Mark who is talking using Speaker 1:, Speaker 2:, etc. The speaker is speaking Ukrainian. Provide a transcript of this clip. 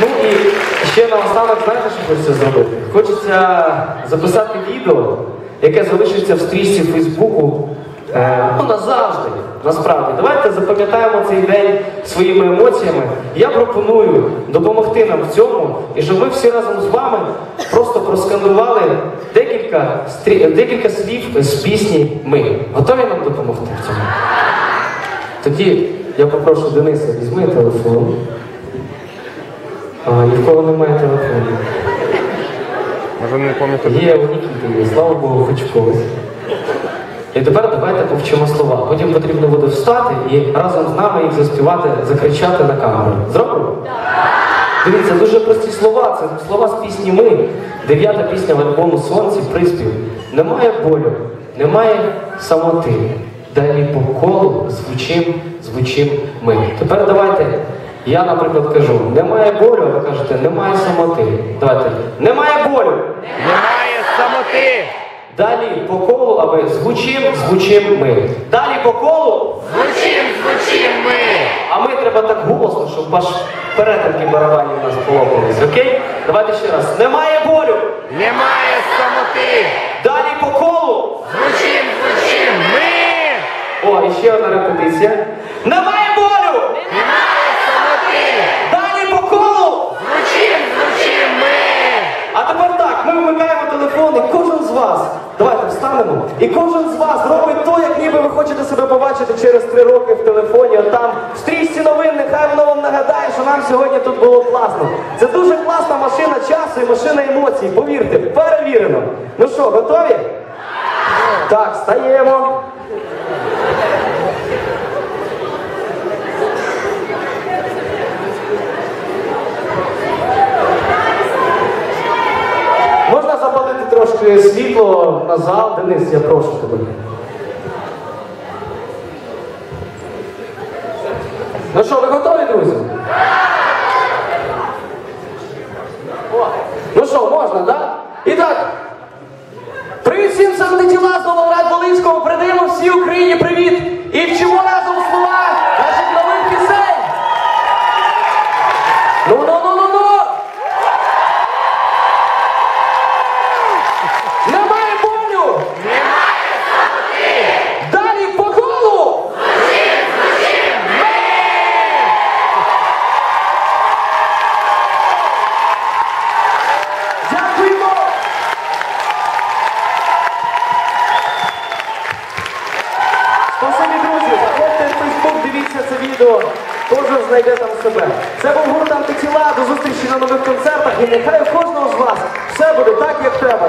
Speaker 1: Ну і ще наостанок, знаєте, що хочеться зробити? Хочеться записати відео, яке залишиться в стрічці Фейсбуку е, ну, назавжди. Насправді, давайте запам'ятаємо цей день своїми емоціями. Я пропоную допомогти нам в цьому, і щоб ми всі разом з вами просто проскандували декілька, декілька слів з пісні Ми. Готові нам допомогти в цьому? Тоді я попрошу Дениса, візьми телефон. А, ні в кого немає телефону.
Speaker 2: Може не пам'ятаю.
Speaker 1: Є у Нікіти є, слава Богу, хоч в когось. І тепер давайте повчимо слова. Потім потрібно буде встати і разом з нами їх заспівати, закричати на камеру. Зробимо? Дивіться, дуже прості слова. Це слова з пісні Ми. Дев'ята пісня в альбому Сонці приспів. Немає болю, немає самоти. Далі по колу звучим, звучим ми. Тепер давайте. Я, наприклад, кажу, немає болю, а ви кажете, немає самоти. Давайте. Немає болю.
Speaker 2: Немає самоти!
Speaker 1: Далі по колу, а ви звучим, звучим ми. Далі по колу,
Speaker 2: Звучим, звучим ми!
Speaker 1: а ми треба так голосно, щоб аж перетинки барабанів у нас полопались, окей? Давайте ще раз. Немає болю.
Speaker 2: Немає самоти!
Speaker 1: Ще одна репетиція. Немає болю.
Speaker 2: Немає самоти!
Speaker 1: Далі по колу.
Speaker 2: Звучим, звучим ми!
Speaker 1: А тепер так, ми вмикаємо телефон, і кожен з вас, давайте встанемо, і кожен з вас робить то, як ніби ви хочете себе побачити через три роки в телефоні, от там в стрічці новин, нехай воно вам нагадає, що нам сьогодні тут було класно. Це дуже класна машина часу і машина емоцій, повірте, перевірено. Ну що, готові? Так, стаємо. Можна запалити трошки світло на зал, Денис, я прошу тебе. Ну що, ви готові, друзі? Ну що, можна, так? Да? І так. Привіт всім самотитіла з Новоград Волинського. Передаємо Україні привіт! І вчимо разом дивіться. Кожен знайде там себе. Це був гурт антитіла. До зустрічі на нових концертах. І нехай у кожного з вас все буде так, як треба.